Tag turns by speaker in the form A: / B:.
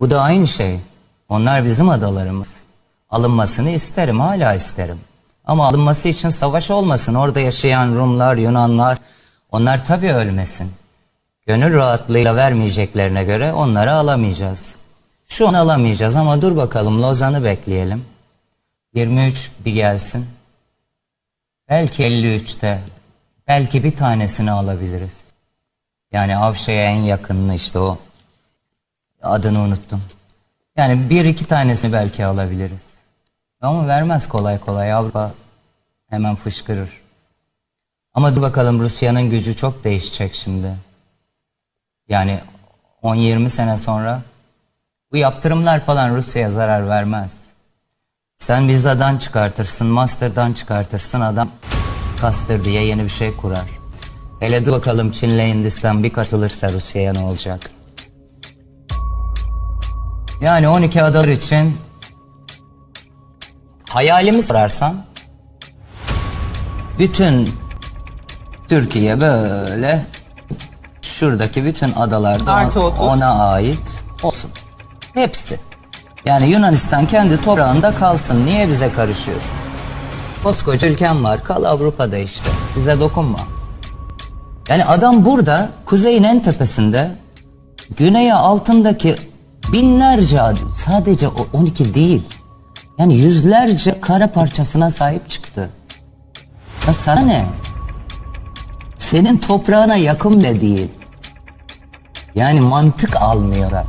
A: Bu da aynı şey. Onlar bizim adalarımız. Alınmasını isterim, hala isterim. Ama alınması için savaş olmasın. Orada yaşayan Rumlar, Yunanlar, onlar tabii ölmesin. Gönül rahatlığıyla vermeyeceklerine göre onları alamayacağız. Şu an alamayacağız ama dur bakalım Lozan'ı bekleyelim. 23 bir gelsin. Belki 53'te, belki bir tanesini alabiliriz. Yani Avşa'ya en yakınını işte o. Adını unuttum. Yani bir iki tanesini belki alabiliriz. Ama vermez kolay kolay Avrupa hemen fışkırır. Ama dur bakalım Rusya'nın gücü çok değişecek şimdi. Yani 10-20 sene sonra bu yaptırımlar falan Rusya'ya zarar vermez. Sen Visa'dan çıkartırsın, Master'dan çıkartırsın adam kastır diye yeni bir şey kurar. Hele dur bakalım Çin'le Hindistan bir katılırsa Rusya'ya ne olacak? Yani 12 adalar için hayalimi sorarsan bütün Türkiye böyle şuradaki bütün adalarda
B: Artı
A: ona ait olsun. Hepsi. Yani Yunanistan kendi toprağında kalsın. Niye bize karışıyorsun? Koskoca ülken var. Kal Avrupa'da işte. Bize dokunma. Yani adam burada kuzeyin en tepesinde güneye altındaki binlerce ad- sadece o 12 değil. Yani yüzlerce kara parçasına sahip çıktı. Ya sana ne? Senin toprağına yakın bile değil. Yani mantık almıyorlar.